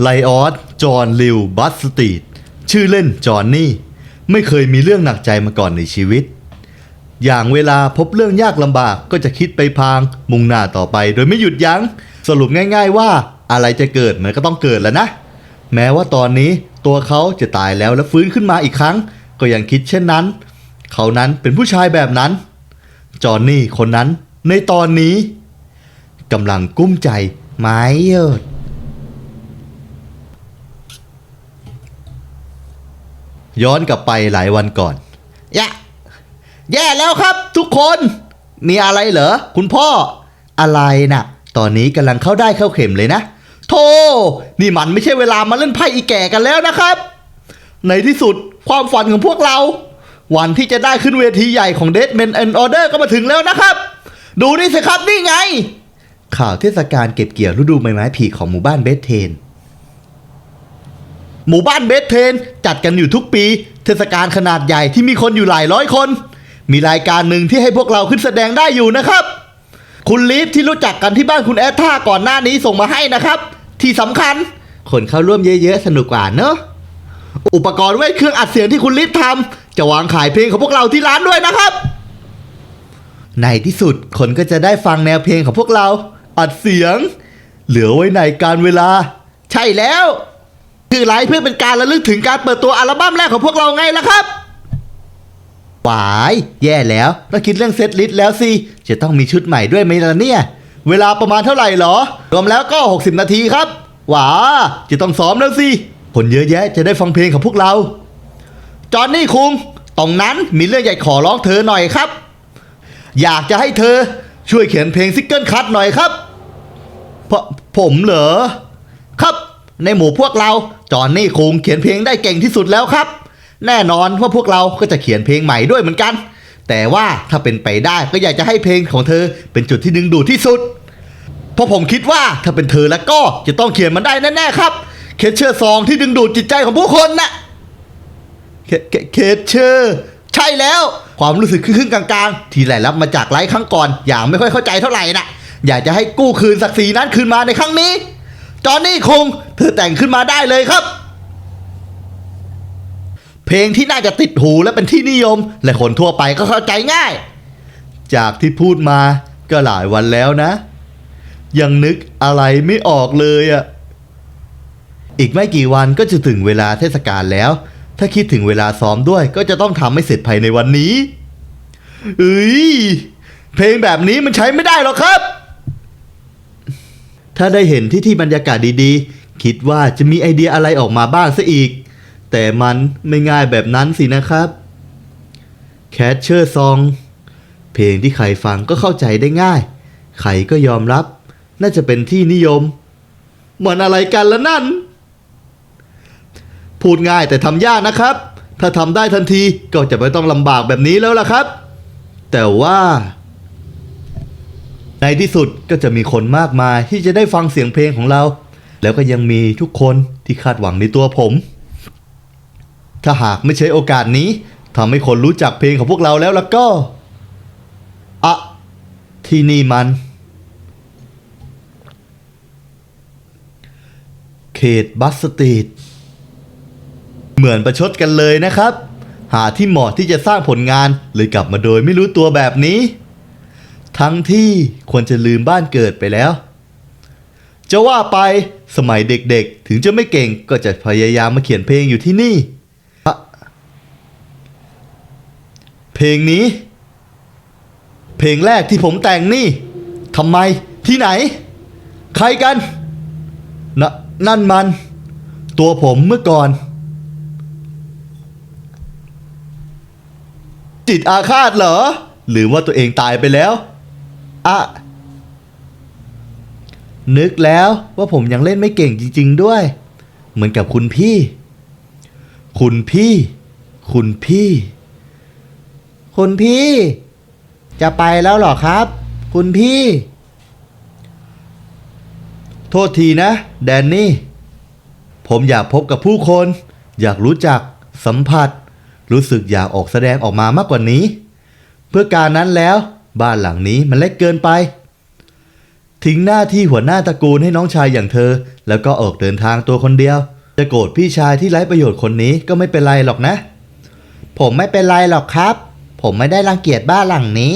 ไลออส จอห์น ลิว บัสสตีดชื่อเล่น จอห์นนี่ ไม่เคยมีเรื่องหนักใจมาก่อนในชีวิต อย่างเวลาพบเรื่องยากลำบากก็จะคิดไปพาง มุ่งหน้าต่อไป โดยไม่หยุดยัง้ง สรุปง่ายๆว่าอะไรจะเกิดมันก็ต้องเกิดแล้วนะ แม้ว่าตอนนี้ตัวเขาจะตายแล้วและฟื้นขึ้นมาอีกครั้ง ก็ยังคิดเช่นนั้น เขานั้นเป็นผู้ชายแบบนั้น จอห์นนี่คนนั้นในตอนนี้กำลังกุ้มใจไม้เยิด ย้อนกลับไปหลายวันก่อนยะแย่แล้วครับ ทุกคน มีอะไรเหรอ คุณพ่อ อะไรน่ะ ตอนนี้กำลังเข้าได้เข้าเข็มเลยนะ โธ่นี่มันไม่ใช่เวลามาเล่นไพ่อีแก่กันแล้วนะครับ ในที่สุดความฝันของพวกเรา วันที่จะได้ขึ้นเวทีใหญ่ของ Dead Men and Order ก็มาถึงแล้วนะครับ ดูนี่สิครับนี่ไง ข่าวเทศกาลเก็บเกี่ยวฤดูใบไม้ผลิของหมู่บ้านเบสเทน หมู่บ้านเบสเทนจัดกันอยู่ทุกปี เทศกาลขนาดใหญ่ที่มีคนอยู่หลายร้อยคน มีรายการหนึ่งที่ให้พวกเราขึ้นแสดงได้อยู่นะครับ คุณลีฟที่รู้จักกันที่บ้านคุณแอดท่าก่อนหน้านี้ส่งมาให้นะครับ ที่สำคัญ คนเข้าร่วมเยอะๆสนุกกว่าเนอะอุปกรณ์เวทเครื่องอัดเสียงที่คุณลิฟทำจะวางขายเพลงของพวกเราที่ร้านด้วยนะครับ ในที่สุดคนก็จะได้ฟังแนวเพลงของพวกเรา อัดเสียง เหลือไว้ในการเวลา ใช่แล้ว คือไลฟ์เพื่อเป็นการระลึกถึงการเปิดตัวอัลบั้มแรกของพวกเราไงล่ะครับหวายแย่แล้วต้องคิดเรื่องเซตลิสต์แล้วสิ จะต้องมีชุดใหม่ด้วยไหมล่ะเนี่ย เวลาประมาณเท่าไหร่หรอ รวมแล้วก็ 60 นาทีครับหว้าจะต้องซ้อมแล้วสิ คนเยอะแยะจะได้ฟังเพลงของพวกเรา จอห์นนี่คุงตรงนั้นมีเรื่องใหญ่ขอร้องเธอหน่อยครับ อยากจะให้เธอช่วยเขียนเพลงซิงเกิลคัทหน่อยครับเพราะผมเหรอ ครับ ในหมู่พวกเราจอห์นนี่คงเขียนเพลงได้เก่งที่สุดแล้วครับ แน่นอนว่าพวกเราก็จะเขียนเพลงใหม่ด้วยเหมือนกัน แต่ว่าถ้าเป็นไปได้ก็อยากจะให้เพลงของเธอเป็นจุดที่ดึงดูดที่สุด เพราะผมคิดว่าถ้าเป็นเธอแล้วก็จะต้องเขียนมันได้แน่ๆครับเคเชอร์ซองที่ดึงดูดจิตใจของผู้คนน่ะเคเคเชอร์ใช่แล้วความรู้สึกครึ่งกลางๆ ที่ได้รับมาจากไลฟ์ครั้งก่อนอย่างไม่ค่อยเข้าใจเท่าไหร่น่ะอยากจะให้กู้คืนศักดิ์ศรีนั้นคืนมาในครั้งนี้ จอห์นนี่คงเธอแต่งขึ้นมาได้เลยครับ เพลงที่น่าจะติดหูและเป็นที่นิยม และคนทั่วไปก็เข้าใจง่าย จากที่พูดมาก็หลายวันแล้วนะ ยังนึกอะไรไม่ออกเลยอะอีกไม่กี่วันก็จะถึงเวลาเทศกาลแล้ว ถ้าคิดถึงเวลาซ้อมด้วยก็จะต้องทำให้เสร็จภายในวันนี้เอ้ยเพลงแบบนี้มันใช้ไม่ได้หรอกครับ ถ้าได้เห็นที่ที่บรรยากาศดีๆ คิดว่าจะมีไอเดียอะไรออกมาบ้างซะอีก แต่มันไม่ง่ายแบบนั้นสินะครับ Catcher Song เพลงที่ใครฟังก็เข้าใจได้ง่าย ใครก็ยอมรับ น่าจะเป็นที่นิยม เหมือนอะไรกันละนั่น พูดง่ายแต่ทำยากนะครับ ถ้าทำได้ทันทีก็จะไม่ต้องลำบากแบบนี้แล้วล่ะครับ แต่ว่า ในที่สุดก็จะมีคนมากมายที่จะได้ฟังเสียงเพลงของเรา แล้วก็ยังมีทุกคนที่คาดหวังในตัวผม ถ้าหากไม่ใช้โอกาสนี้ทำให้คนรู้จักเพลงของพวกเราแล้วแล้วก็อะที่นี่มัน เขตบัสสตรีทเหมือนประชดกันเลยนะครับ หาที่เหมาะที่จะสร้างผลงานเลยกลับมาโดยไม่รู้ตัวแบบนี้ ทั้งที่ควรจะลืมบ้านเกิดไปแล้ว จะว่าไปสมัยเด็กๆ ถึงจะไม่เก่งก็จะพยายามมาเขียนเพลงอยู่ที่นี่ เพลงนี้ เพลงแรกที่ผมแต่งนี่ทำไมที่ไหน ใครกันนนั่นมัน ตัวผมเมื่อก่อน จิตอาฆาตเหรอ หรือว่าตัวเองตายไปแล้ว อะนึกแล้วว่าผมยังเล่นไม่เก่งจริง ๆ ด้วย เหมือนกับคุณพี่ คุณพี่ คุณพี่ คุณพี่ จะไปแล้วเหรอครับ คุณพี่ โทษทีนะ แดนนี่ ผมอยากพบกับผู้คน อยากรู้จัก สัมผัส รู้สึกอยากออกแสดงออกมามากกว่านี้ เพื่อการนั้นแล้ว บ้านหลังนี้มันเล็กเกินไป ทิ้งหน้าที่หัวหน้าตระกูลให้น้องชายอย่างเธอ แล้วก็ออกเดินทางตัวคนเดียว จะโกรธพี่ชายที่ไร้ประโยชน์คนนี้ก็ไม่เป็นไรหรอกนะ ผมไม่เป็นไรหรอกครับ ผมไม่ได้รังเกียจบ้านหลังนี้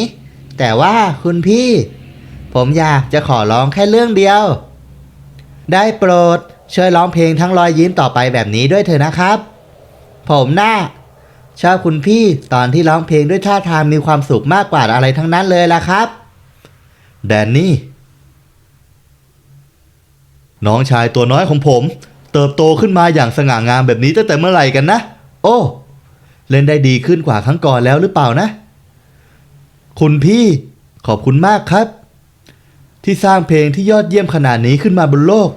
แต่ว่าคุณพี่ ผมอยากจะขอร้องแค่เรื่องเดียว ได้โปรดช่วยร้องเพลงทั้งรอยยิ้มต่อไปแบบนี้ด้วยเถอะนะครับ ผมน่า ชอบคุณพี่ตอนที่ร้องเพลงด้วยท่าทางมีความสุขมากกว่าอะไรทั้งนั้นเลยล่ะครับ แดนนี่ น้องชายตัวน้อยของผม เติบโตขึ้นมาอย่างสง่างามแบบนี้ตั้งแต่เมื่อไหร่กันนะ โอ้ เล่นได้ดีขึ้นกว่าครั้งก่อนแล้วหรือเปล่านะ คุณพี่ขอบคุณมากครับ ที่สร้างเพลงที่ยอดเยี่ยมขนาดนี้ขึ้นมาบนโลก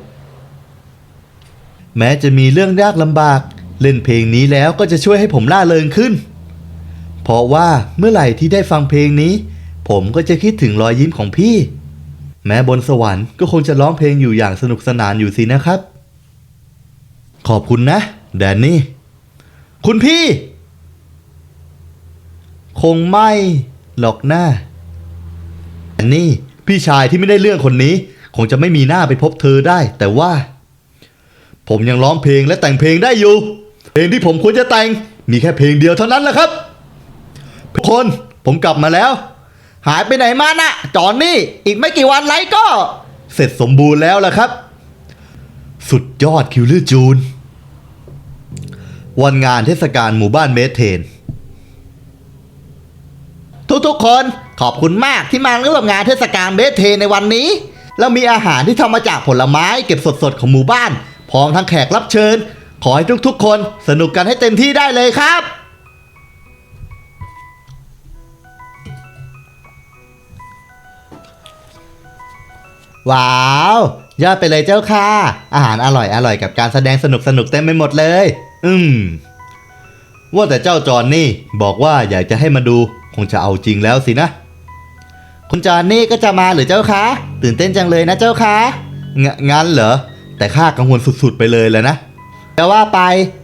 แม้จะมีเรื่องยากลำบาก เล่นเพลงนี้แล้วก็จะช่วยให้ผมล่าเริงขึ้น เพราะว่าเมื่อไหร่ที่ได้ฟังเพลงนี้ ผมก็จะคิดถึงรอยยิ้มของพี่ แม้บนสวรรค์ก็คงจะร้องเพลงอยู่อย่างสนุกสนานอยู่สินะครับ ขอบคุณนะแดนนี่ คุณพี่ คงไม่หรอกหน้าแดนนี่พี่ชายที่ไม่ได้เรื่องคนนี้ คงจะไม่มีหน้าไปพบเธอได้ แต่ว่า ผมยังร้องเพลงและแต่งเพลงได้อยู่ เพลงที่ผมควรจะแต่งมีแค่เพลงเดียวเท่านั้นแหละครับทุกคนผมกลับมาแล้ว หายไปไหนมานะจอนนี่ อีกไม่กี่วันไรก็ เสร็จสมบูรณ์แล้วล่ะครับ สุดยอดคิวเลอร์จูน วันงานเทศกาลหมู่บ้านเมทเทน ทุกๆคนขอบคุณมากที่มาร่วมงานเทศกาลเบสเทนในวันนี้แล้วมีอาหารที่ทำมาจากผลไม้เก็บสดๆของหมู่บ้าน พร้อมทั้งแขกรับเชิญ ขอให้ทุกๆ คนสนุกกันให้เต็มที่ได้เลยครับ ว้าว ยอดไปเลยเจ้าค่ะ อาหารอร่อยอร่อยกับการแสดงสนุกสนุกเต็มไปหมดเลย อืม ว่าแต่เจ้าจอนนี่บอกว่าอยากจะให้มาดู คงจะเอาจริงแล้วสินะ คุณจอนนี่ก็จะมาหรือเจ้าคะตื่นเต้นจังเลยนะเจ้าคะงงั้นเหรอ แต่ข้ากังวลสุดๆไปเลยแล้วนะ แต่ว่าไป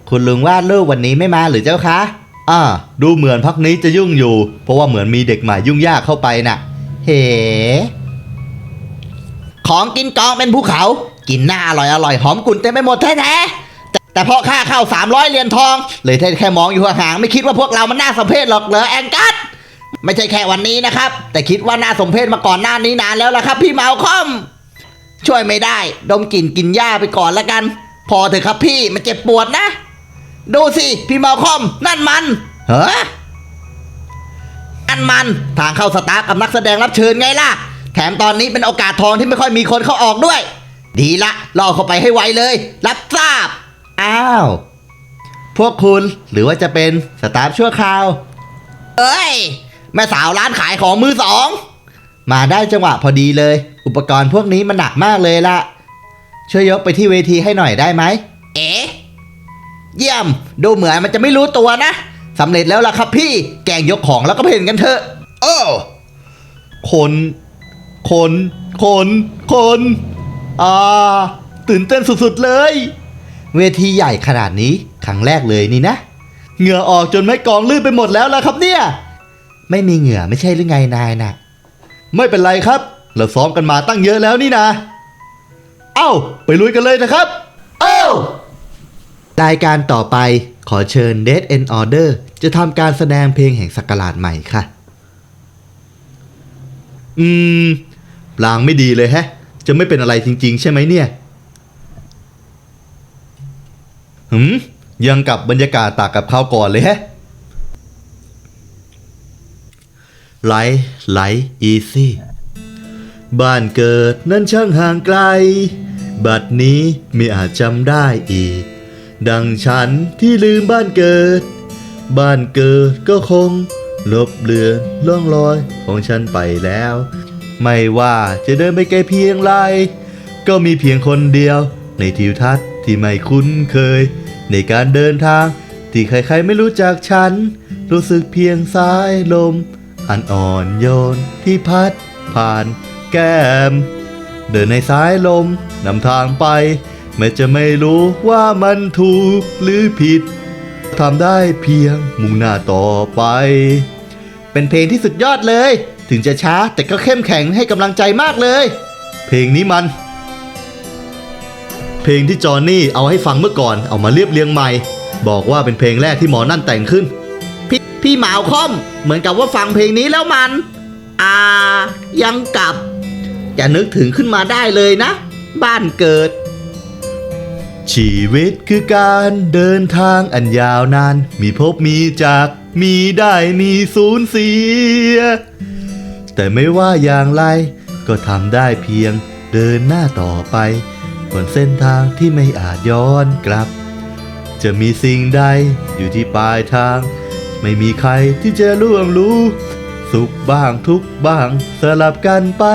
คุณลุงวาดรูปวันนี้ไม่มาหรือเจ้าคะอ่าดูเหมือนพักนี้จะยุ่งอยู่ เพราะว่าเหมือนมีเด็กใหม่ยุ่งยากเข้าไปน่ะ เฮ้ของกินกองเป็นภูเขา กินหน้าอร่อยอร่อยหอมกลุ่นเต็มไปหมดแท้แต่แต่พอค่าเข้า 300เหรียญทอง เลยแค่แค่มองอยู่ห่างๆไม่คิดว่าพวกเรามันน่าสมเพชหรอกเหรอแองกัสไม่ใช่แค่วันนี้นะครับ แต่คิดว่าน่าสมเพชมาก่อนหน้านี้นานแล้วล่ะครับ พี่เมาคอม ช่วยไม่ได้ ดมกลิ่นกินหญ้าไปก่อนละกัน พอเถอะครับพี่มันเจ็บปวดนะ ดูสิ พี่เมาคอม นั่นมันเฮ้ออันมันทางเข้าสตาร์กับนักแสดงรับเชิญไงล่ะ แถมตอนนี้เป็นโอกาสทองที่ไม่ค่อยมีคนเข้าออกด้วย ดีละล่อเข้าไปให้ไวเลย รับทราบ อ้าว พวกคุณหรือว่าจะเป็นสตาฟชั่วคราว เอ้ย แม่สาวร้านขายของมือสอง มาได้จังหวะพอดีเลย อุปกรณ์พวกนี้มันหนักมากเลยล่ะ ช่วยยกไปที่เวทีให้หน่อยได้ไหม เอ๋เยี่ยม ดูเหมือนมันจะไม่รู้ตัวนะสำเร็จแล้วล่ะครับพี่ แกล้งยกของแล้วก็เพ่นกันเถอะ โอ้คน คน คน คน อ่า ตื่นเต้นสุดๆเลย เวทีใหญ่ขนาดนี้ครั้งแรกเลยนี่นะ เหงื่อออกจนไม่กองลื่นไปหมดแล้วล่ะครับเนี่ย ไม่มีเหงื่อไม่ใช่หรือไงนายนะไม่เป็นไรครับ เราซ้อมกันมาตั้งเยอะแล้วนี่นะ เอ้า ไปลุยกันเลยนะครับ เอ้ารายการต่อไปขอเชิญ Dead End Order จะทำการแสดงเพลงแห่งสักราชใหม่ค่ะ อืมลางไม่ดีเลยแฮะ จะไม่เป็นอะไรจริง ๆ ใช่ไหมเนี่ย หืม ยังกับบรรยากาศตากกับคราวก่อนเลยแฮะไลท์ไลท์อีซี่ บ้านเกิดนั้นช่างห่างไกล บัดนี้ไม่อาจจำได้อีก ดังฉันที่ลืมบ้านเกิด บ้านเกิดก็คง ลบเลือนล่องรอยของฉันไปแล้ว ไม่ว่าจะเดินไปไกลเพียงไร ก็มีเพียงคนเดียว ในทิวทัศน์ที่ไม่คุ้นเคย ในการเดินทางที่ใครๆไม่รู้จักฉัน รู้สึกเพียงสายลม อันอ่อนโยนที่พัดผ่านแก้ม เดินในสายลมนำทางไป แม้จะไม่รู้ว่ามันถูกหรือผิดทำได้เพียงมุ่งหน้าต่อไป เป็นเพลงที่สุดยอดเลย ถึงจะช้าแต่ก็เข้มแข็งให้กำลังใจมากเลย เพลงนี้มัน เพลงที่จอห์นนี่เอาให้ฟังเมื่อก่อนเอามาเรียบเรียงใหม่ บอกว่าเป็นเพลงแรกที่หมอนั่นแต่งขึ้น พี่พี่หมาวคอม เหมือนกับว่าฟังเพลงนี้แล้วมัน อ่า ยังกลับ จะนึกถึงขึ้นมาได้เลยนะ บ้านเกิด ชีวิตคือการเดินทางอันยาวนาน มีพบมีจาก มีได้มีสูญเสีย แต่ไม่ว่าอย่างไร ก็ทำได้เพียงเดินหน้าต่อไป บนเส้นทางที่ไม่อาจย้อนกลับ จะมีสิ่งใดอยู่ที่ปลายทาง ไม่มีใครที่จะล่วงรู้ สุขบ้างทุกบ้างสลับกันไป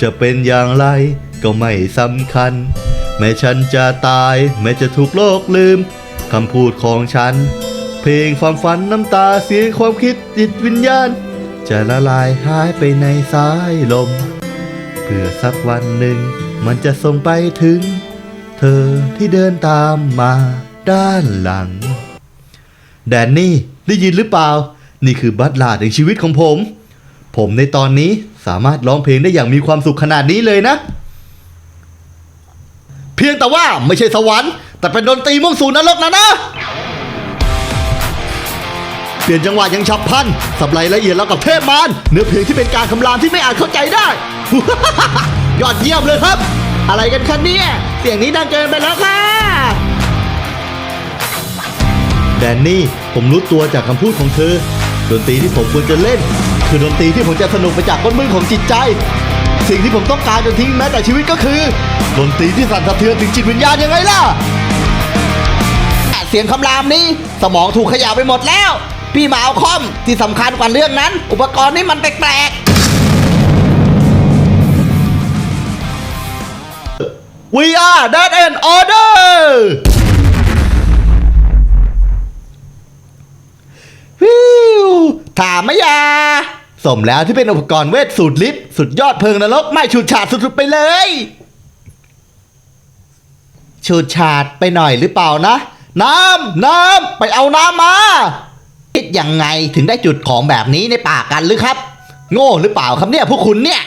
จะเป็นอย่างไรก็ไม่สำคัญ แม้ฉันจะตาย แม้จะถูกโลกลืมคำพูดของฉัน เพลงความฝันน้ำตาเสียงความคิดจิตวิญญาณ จะละลายหายไปในสายลม เพื่อสักวันหนึ่ง มันจะส่งไปถึง เธอที่เดินตามมาด้านหลัง แดนนี่ได้ยินหรือเปล่า นี่คือบัตลาดในชีวิตของผม ผมในตอนนี้สามารถร้องเพลงได้อย่างมีความสุขขนาดนี้เลยนะ เพียงแต่ว่าไม่ใช่สวรรค์แต่เป็นดนตรีมุ่งสู่นรกนะนะ เปลี่ยนจังหวะอยังฉับพลันสับรายละเอียดแล้วกับเทพมารเนื้อเพลงที่เป็นการคำรามที่ไม่อาจเข้าใจได้ ยอดเยี่ยมเลยครับ อะไรกันคะเนี่ยเสียงนี้ดังเกินไปแล้วค่ะแดนนี่ผมรู้ตัวจากคำพูดของเธอ ดนตรีที่ผมควรจะเล่น คือดนตรีที่ผมจะสนุกไปจากก้นมือของจิตใจ สิ่งที่ผมต้องการจนทิ้งแม้แต่ชีวิตก็คือดนตรีที่สั่นสะเทือนถึงจิตวิญญาณยังไงล่ะเสียงคำรามนี้ สมองถูกขยะไปหมดแล้ว พี่หมาวคอมที่สำคัญกว่าเรื่องนั้น อุปกรณ์นี่มันแปลกๆ We are that and order วิวถามมะยา สมแล้วที่เป็นอุปกรณ์เวทสูตรลิฟสุดยอดเพลิงนรกไม่ฉูดฉาดสุดๆไปเลยชูดฉาดไปหน่อยหรือเปล่านะ น้ำน้ำไปเอาน้ำมา คิดยังไงถึงได้จุดของแบบนี้ในป่ากันหรือครับ โง่หรือเปล่าครับเนี่ยพวกคุณเนี่ย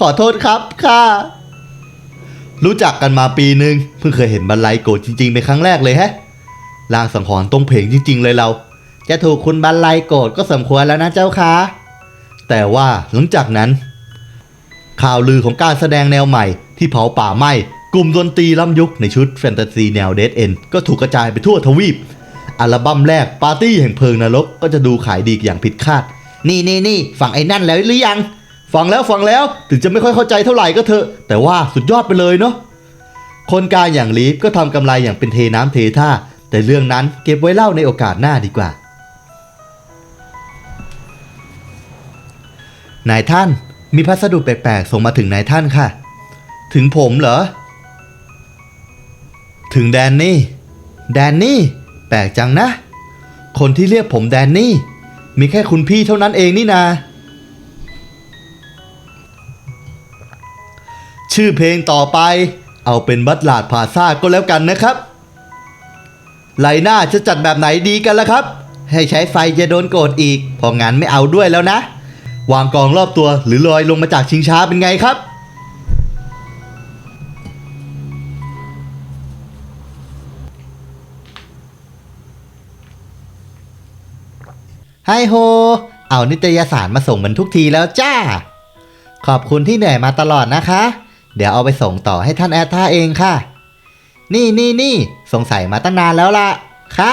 ขอโทษครับค่ะรู้จักกันมาปีหนึ่งเพิ่งเคยเห็นบันไลโกรธจริงๆเป็นครั้งแรกเลยแฮะลางสังหรณ์ตรงเพลงจริง ๆ เลยเรา จะถูกคุณบรรลัยโกรธก็สมควรแล้วนะเจ้าค่ะแต่ว่าหลังจากนั้น ข่าวลือของการแสดงแนวใหม่ที่เผาป่าไหม้กลุ่มดนตรีล้ำยุคในชุดแฟนตาซีแนวเดดเอ็นก็ถูกกระจายไปทั่วทวีป อัลบั้มแรกปาร์ตี้แห่งเพลิงนรกก็จะดูขายดีอย่างผิดคาด นี่นี่นี่ฝั่งไอ้นั่นแล้วหรือยัง ฟังแล้วฟังแล้วถึงจะไม่ค่อยเข้าใจเท่าไหร่ก็เถอะ แต่ว่าสุดยอดไปเลยเนาะคนกลารอย่างลีฟก็ทำกำไรอย่างเป็นเทน้ำเทท่า แต่เรื่องนั้นเก็บไว้เล่าในโอกาสหน้าดีกว่า นายท่านมีพัสดุแปลกๆส่งมาถึงนายท่านค่ะ ถึงผมเหรอ ถึงแดนนี่ แดนนี่ แปลกจังนะ คนที่เรียกผมแดนนี่ มีแค่คุณพี่เท่านั้นเองนี่นา ชื่อเพลงต่อไป เอาเป็นบัตลาดพาซาก็แล้วกันนะครับไลหน้าจะจัดแบบไหนดีกันล่ะครับ ให้ใช้ไฟจะโดนโกรธอีก พองั้นไม่เอาด้วยแล้วนะ วางกองรอบตัวหรือลอยลงมาจากชิงช้าเป็นไงครับ ไฮโฮ เอานิตยสารมาส่งเหมือนทุกทีแล้วจ้า ขอบคุณที่เหนื่อยมาตลอดนะคะ เดี๋ยวเอาไปส่งต่อให้ท่านแอดท่าเองค่ะ นี่นี่นี่สงสัยมาตั้งนานแล้วล่ะคะ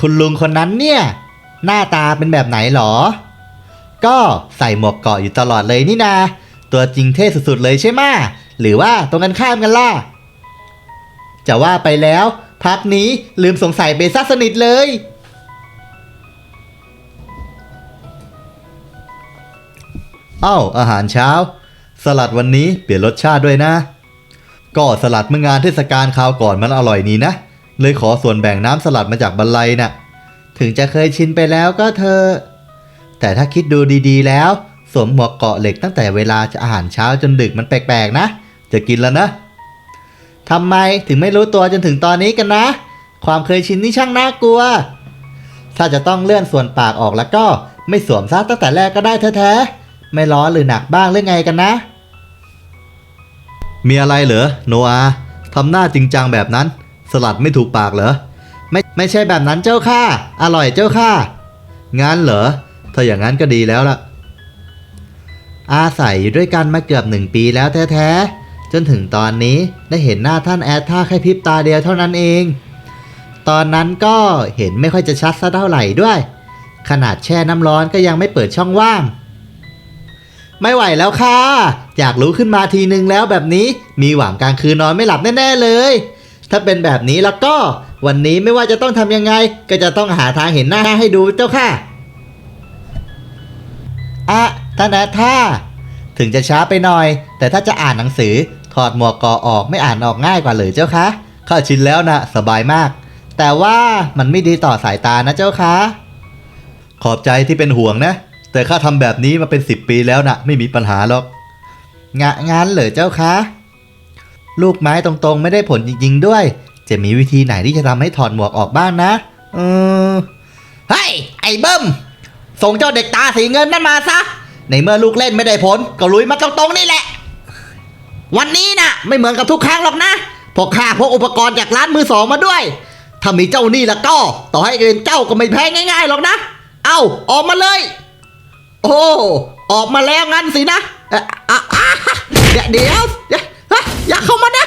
คุณลุงคนนั้นเนี่ย หน้าตาเป็นแบบไหนหรอ ก็ใส่หมวกเกาะอยู่ตลอดเลยนี่นา ตัวจริงเท่สุดๆเลยใช่ไหมหรือว่าตรงกันข้ามกันล่ะ จะว่าไปแล้วพักนี้ลืมสงสัยเบซ่าสนิทเลย เอ้าอาหารเช้า สลัดวันนี้เปลี่ยนรสชาติด้วยนะ ก็สลัดเมื่องานเทศกาลคราวก่อนมันอร่อยนี้นะ เลยขอส่วนแบ่งน้ำสลัดมาจากบันไลน่ะ ถึงจะเคยชินไปแล้วก็เธอะ แต่ถ้าคิดดูดีๆแล้ว สวมหมวกเกาะเหล็กตั้งแต่เวลาจะอาหารเช้าจนดึกมันแปลกๆนะ จะกินแล้วนะทำไมถึงไม่รู้ตัวจนถึงตอนนี้กันนะ ความเคยชินนี่ช่างน่ากลัว ถ้าจะต้องเลื่อนส่วนปากออกแล้วก็ไม่สวมซะตั้งแต่แรกก็ได้แท้ๆไม่ร้อนหรือหนักบ้างหรือไงกันนะ มีอะไรเหรอโนอาทำหน้าจริงจังแบบนั้น สลัดไม่ถูกปากเหรอไม่ไม่ใช่แบบนั้นเจ้าค่ะ อร่อยเจ้าค่ะงั้นเหรอ ถ้าอย่างนั้นก็ดีแล้วล่ะ อาศัยอยู่ด้วยกันมาเกือบหนึ่งปีแล้วแท้ๆ จนถึงตอนนี้ได้เห็นหน้าท่านแอดท่าแค่พริบตาเดียวเท่านั้นเอง ตอนนั้นก็เห็นไม่ค่อยจะชัดสักเท่าไหร่ด้วย ขนาดแช่น้ำร้อนก็ยังไม่เปิดช่องว่าง ไม่ไหวแล้วค่ะ อยากรู้ขึ้นมาทีนึงแล้วแบบนี้ มีหวังกลางคืนนอนไม่หลับแน่ๆเลย ถ้าเป็นแบบนี้แล้วก็วันนี้ไม่ว่าจะต้องทำยังไง ก็จะต้องหาทางเห็นหน้าให้ดูเจ้าค่ะ อะท่านแอท่า ถึงจะช้าไปหน่อย แต่ถ้าจะอ่านหนังสือ ถอดหมวกกอออกไม่อ่านออกง่ายกว่าเลยเจ้าคะข้าชินแล้วนะสบายมาก แต่ว่ามันไม่ดีต่อสายตานะเจ้าคะ ขอบใจที่เป็นห่วงนะ แต่ข้าทำแบบนี้มาเป็น10ปีแล้วนะไม่มีปัญหาหรอกงะงันเหรอเจ้าคะ ลูกไม้ตรงๆ ไม่ได้ผลจริงๆด้วย จะมีวิธีไหนที่จะทำให้ถอดหมวกออกบ้างนะ เออเฮ้ยไอ้เบิ้ม ส่งเจ้าเด็กตาสีเงินนั่นมาซะ ในเมื่อลูกเล่นไม่ได้ผล ก็ลุยมาตรงๆนี่แหละ วันนี้นะไม่เหมือนกับทุกครั้งหรอกนะ พวกข้าพกอุปกรณ์จากร้านมือสองมาด้วย ถ้ามีเจ้านี่แล้วก็ ต่อให้เป็นเจ้าก็ไม่แพ้ง่ายๆหรอกนะ เอาออกมาเลย โอ้ออกมาแล้วงั้นสินะเดี๋ยวเดี๋ยวอย่าเข้ามานะ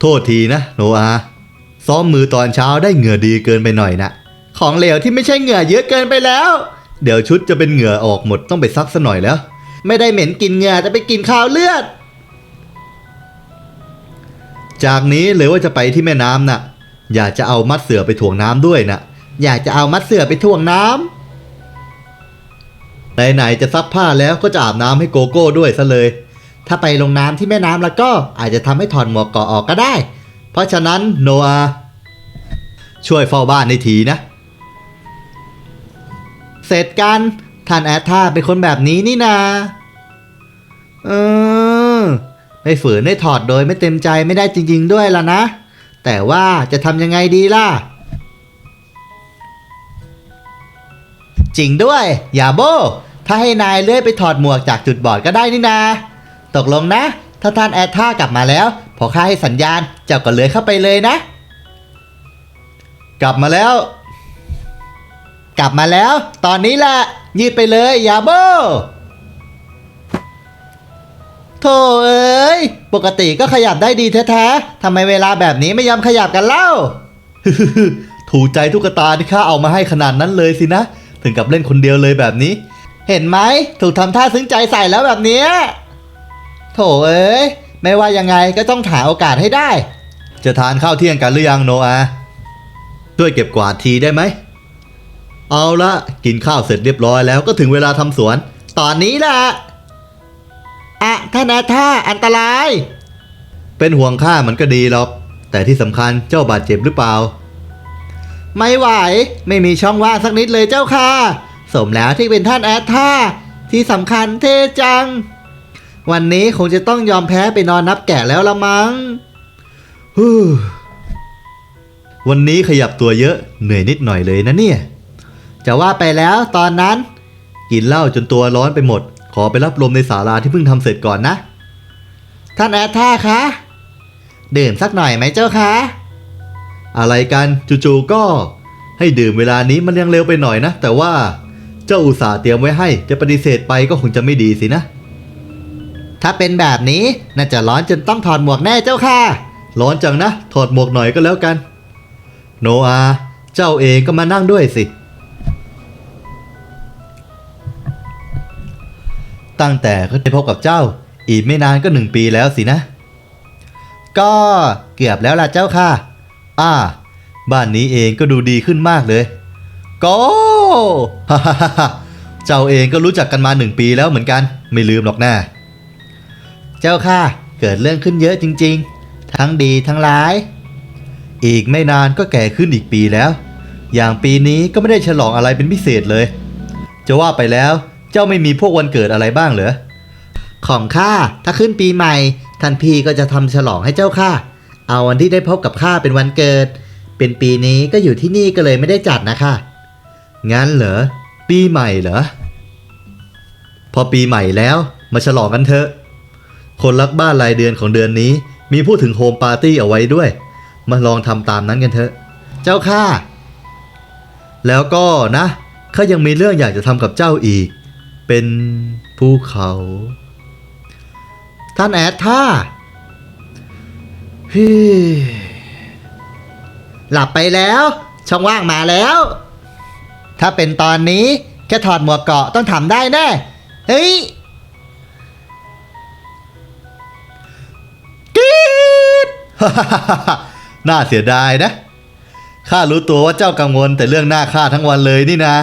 โทษทีนะโนอาซ้อมมือตอนเช้าได้เหงื่อดีเกินไปหน่อยนะ ของเหลวที่ไม่ใช่เหงื่อเยอะเกินไปแล้ว เดี๋ยวชุดจะเป็นเหงื่อออกหมดต้องไปซักซะหน่อยแล้ว ไม่ได้เหม็นกินเหงื่อแต่ไปกินข้าวเลือด จากนี้เลยว่าจะไปที่แม่น้ำน่ะ อยากจะเอามัดเสือไปถ่วงน้ำด้วยนะอยากจะเอามัดเสือไปถ่วงน้ำไหนๆจะซักผ้าแล้วก็จะอาบน้ำให้โกโก้ด้วยซะเลย ถ้าไปลงน้ำที่แม่น้ำแล้วก็อาจจะทำให้ถอดหมวกเกาะออกก็ได้ เพราะฉะนั้นโนอาช่วยเฝ้าบ้านในทีนะ เสร็จกันท่านแอดท่าเป็นคนแบบนี้นี่นาเออ ไม่ฝืนได้ถอดโดยไม่เต็มใจไม่ได้จริง ๆ ด้วยล่ะนะ แต่ว่าจะทำยังไงดีล่ะ จริงด้วย อย่าโบ ถ้าให้นายเลื่อยไปถอดหมวกจากจุดบอดก็ได้นี่นา ตกลงนะ ถ้าท่านแอดท่ากลับมาแล้ว พอข้าให้สัญญาณ เจ้าก็เลื้อยเข้าไปเลยนะ กลับมาแล้ว กลับมาแล้ว ตอนนี้แหละยืดไปเลยอย่าโบโธ่เอ้ย ปกติก็ขยับได้ดีแท้ๆทำไมเวลาแบบนี้ไม่ยอมขยับกันเล่า ถูกใจตุ๊กตาที่ข้าเอามาให้ขนาดนั้นเลยสินะ ถึงกับเล่นคนเดียวเลยแบบนี้ เห็นไหม ถูกทำท่าซึ้งใจใส่แล้วแบบนี้ โถเอ้ย ไม่ว่ายังไงก็ต้องหาโอกาสให้ได้ จะทานข้าวเที่ยงกันหรือยังโนอาช่วยเก็บกวาดทีได้ไหม เอาละกินข้าวเสร็จเรียบร้อยแล้วก็ถึงเวลาทำสวน ตอนนี้ละอะท่านอาท่าอันตราย เป็นห่วงข้ามันก็ดีหรอก แต่ที่สำคัญเจ้าบาดเจ็บหรือเปล่า ไม่ไหว ไม่มีช่องว่างสักนิดเลยเจ้าค่ะ สมแล้วที่เป็นท่านแอดท่า ที่สำคัญเท่จัง วันนี้คงจะต้องยอมแพ้ไปนอนนับแกะแล้วละมั้งฮู้วันนี้ขยับตัวเยอะเหนื่อยนิดหน่อยเลยนะเนี่ย จะว่าไปแล้วตอนนั้น กินเหล้าจนตัวร้อนไปหมด ขอไปรับลมในศาลาที่เพิ่งทำเสร็จก่อนนะ ท่านแอท่าคะดื่มสักหน่อยไหมเจ้าคะ อะไรกันจู่ๆก็ให้ดื่มเวลานี้มันยังเร็วไปหน่อยนะ แต่ว่าเจ้าอุตส่าห์เตรียมไว้ให้จะปฏิเสธไปก็คงจะไม่ดีสินะ ถ้าเป็นแบบนี้น่าจะร้อนจนต้องถอดหมวกแน่เจ้าค่ะ ร้อนจังนะ ถอดหมวกหน่อยก็แล้วกัน โนอา เจ้าเองก็มานั่งด้วยสิ ตั้งแต่เขาได้พบกับเจ้า อีกไม่นานก็หนึ่งปีแล้วสินะ ก็เกือบแล้วล่ะเจ้าค่ะ อ่า บ้านนี้เองก็ดูดีขึ้นมากเลยกฮ่าฮ่าฮ่าฮ่าเจ้าเองก็รู้จักกันมาหนึ่งปีแล้วเหมือนกัน ไม่ลืมหรอกนะเจ้าค่ะ เกิดเรื่องขึ้นเยอะจริง ๆ ทั้งดีทั้งร้าย อีกไม่นานก็แก่ขึ้นอีกปีแล้ว อย่างปีนี้ก็ไม่ได้ฉลองอะไรเป็นพิเศษเลย จะว่าไปแล้ว เจ้าไม่มีพวกวันเกิดอะไรบ้างเหรอ ของข้าถ้าขึ้นปีใหม่ ท่านพี่ก็จะทำฉลองให้เจ้าค่ะเอาวันที่ได้พบกับข้าเป็นวันเกิด เป็นปีนี้ก็อยู่ที่นี่ก็เลยไม่ได้จัดนะคะ งั้นเหรอปปีใหม่เหรอ พอปีใหม่แล้วมาฉลองกันเถอะ คนรักบ้านรายเดือนของเดือนนี้ มีพูดถึงโฮมปาร์ตี้เอาไว้ด้วย มาลองทำตามนั้นกันเถอะ เจ้าค่ะแล้วก็นะข้ายังมีเรื่องอยากจะทำกับเจ้าอีก เป็นภูเขา ท่านแอดท่าฮิหลับไปแล้ว ช่องว่างมาแล้ว ถ้าเป็นตอนนี้ แค่ถอดหมวกเกาะต้องทำได้แน่เฮ้ยกรี๊ดน่าเสียดายนะข้ารู้ตัวว่าเจ้ากังวลแต่เรื่องหน้าข้าทั้งวันเลยนี่นะ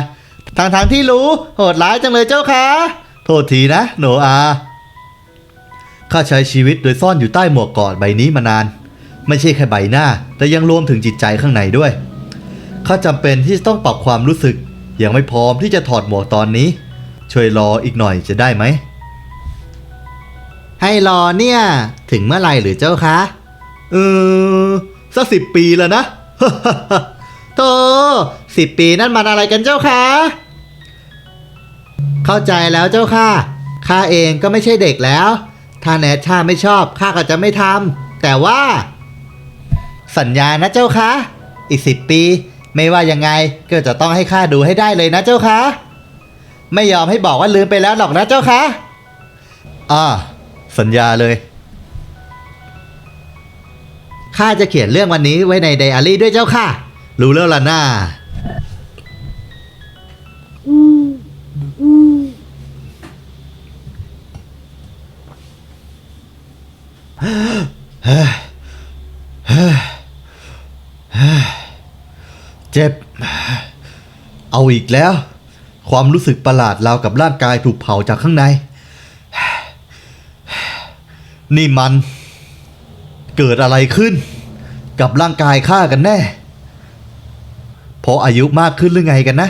ทางทางที่รู้โหดร้ายจังเลยเจ้าค่ะโทษทีนะโนอาข้าใช้ชีวิตโดยซ่อนอยู่ใต้หมวกกอดใบนี้มานาน ไม่ใช่แค่ใบหน้า แต่ยังรวมถึงจิตใจข้างในด้วยข้าจำเป็นที่จะต้องปรับความรู้สึก ยังไม่พร้อมที่จะถอดหมวกตอนนี้ ช่วยรออีกหน่อยจะได้ไหม ให้รอเนี่ย ถึงเมื่อไหร่หรือเจ้าคะ เออสักสิบปีแล้วนะ โตสิบปีนั่นมันอะไรกันเจ้าคะ เข้าใจแล้วเจ้าค่ะ ข้าเองก็ไม่ใช่เด็กแล้ว ถ้าแนทชาไม่ชอบข้าก็จะไม่ทำแต่ว่า สัญญานะเจ้าคะอีกสิบปี ไม่ว่ายังไงก็จะต้องให้ข้าดูให้ได้เลยนะเจ้าคะไม่ยอมให้บอกว่าลืมไปแล้วหรอกนะเจ้าคะอ่าสัญญาเลยข้าจะเขียนเรื่องวันนี้ไว้ในไดอารี่ด้วยเจ้าค่ะ รู้แล้วล่ะหน้า เจ็บ เอาอีกแล้ว ความรู้สึกประหลาดราวกับร่างกายถูกเผาจากข้างใน นี่มัน เกิดอะไรขึ้น กับร่างกายข้ากันแน่ เพราะอายุมากขึ้นหรือไงกันนะ